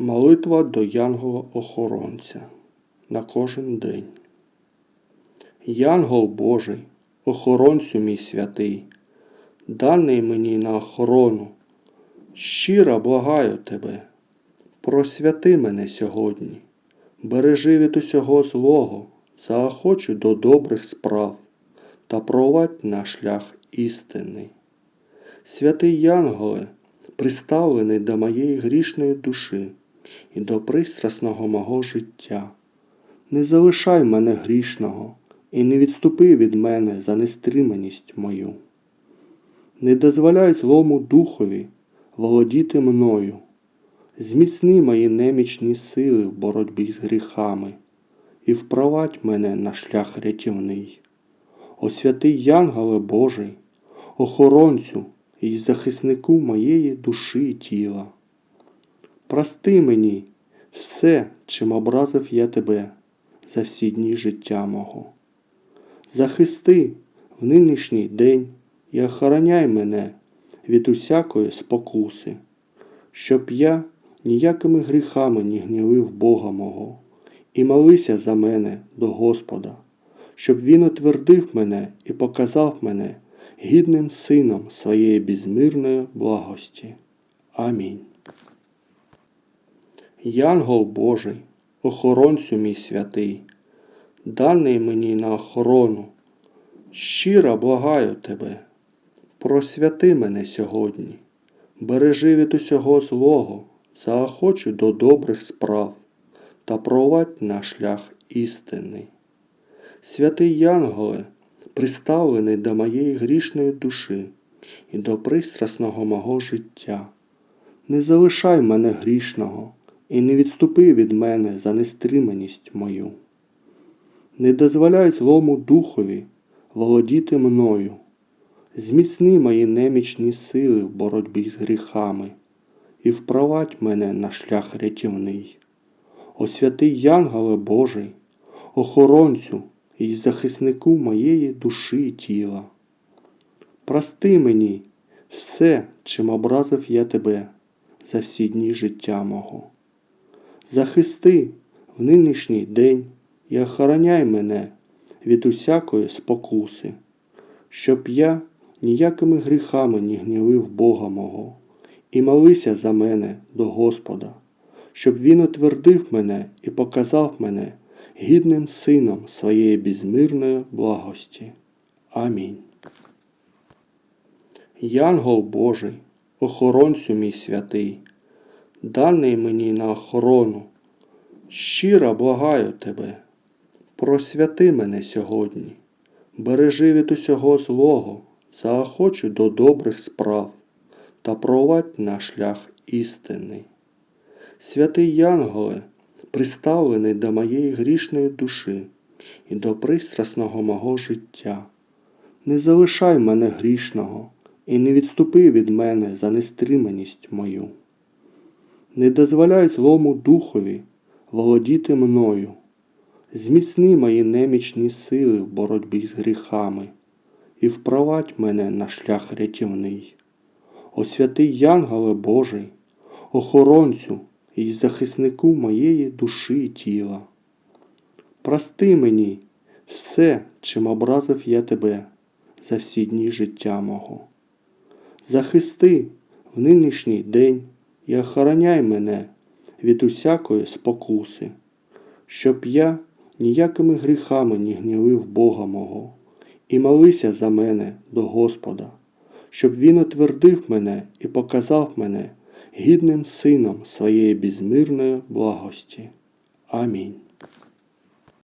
Молитва до Янгола-охоронця на кожен день. Янгол Божий, охоронцю мій святий, даний мені на охорону, щиро благаю тебе, просвяти мене сьогодні, бережи від усього злого, заохочу до добрих справ та провадь на шлях істинний. Святий Янголе, приставлений до моєї грішної душі і до пристрасного мого життя. Не залишай мене грішного і не відступи від мене за нестриманість мою. Не дозволяй злому духові володіти мною. Зміцни мої немічні сили в боротьбі з гріхами і впровадь мене на шлях рятівний. О святий Янголе Божий, охоронцю і захиснику моєї душі і тіла. Прости мені все, чим образив я тебе за всі дні життя мого. Захисти в нинішній день і охороняй мене від усякої спокуси, щоб я ніякими гріхами не гнівив Бога мого, і молися за мене до Господа, щоб Він утвердив мене і показав мене гідним сином своєї безмірної благості. Амінь. Янгол Божий, охоронцю мій святий, даний мені на охорону, щиро благаю тебе, просвяти мене сьогодні, бережи від усього злого, заохочу до добрих справ та провадь на шлях істинний. Святий Янголе, приставлений до моєї грішної душі і до пристрасного мого життя. Не залишай мене грішного і не відступи від мене за нестриманість мою. Не дозволяй злому духові володіти мною. Зміцни мої немічні сили в боротьбі з гріхами і впровадь мене на шлях рятівний. О святий Янголе Божий, охоронцю і захиснику моєї душі і тіла. Прости мені все, чим образив я тебе за всі дні життя мого. Захисти в нинішній день і охороняй мене від усякої спокуси, щоб я ніякими гріхами не гнівив Бога мого, і молися за мене до Господа, щоб Він утвердив мене і показав мене гідним сином своєї безмірної благості. Амінь. Янгол Божий, охоронцю мій святий, даний мені на охорону, щиро благаю тебе, просвяти мене сьогодні, бережи від усього злого, заохочу до добрих справ та провадь на шлях істинний. Святий Янголе, приставлений до моєї грішної душі і до пристрасного мого життя. Не залишай мене грішного і не відступи від мене за нестриманість мою. Не дозволяй злому духові володіти мною. Зміцни мої немічні сили в боротьбі з гріхами і впровадь мене на шлях рятівний. О святий Янголе Божий, охоронцю і захиснику моєї душі і тіла. Прости мені все, чим образив я тебе за всі дні життя мого. Захисти в нинішній день і охороняй мене від усякої спокуси, щоб я ніякими гріхами не гнівив Бога мого, і молися за мене до Господа, щоб Він утвердив мене і показав мене гідним сином своєї безмірної благості. Амінь.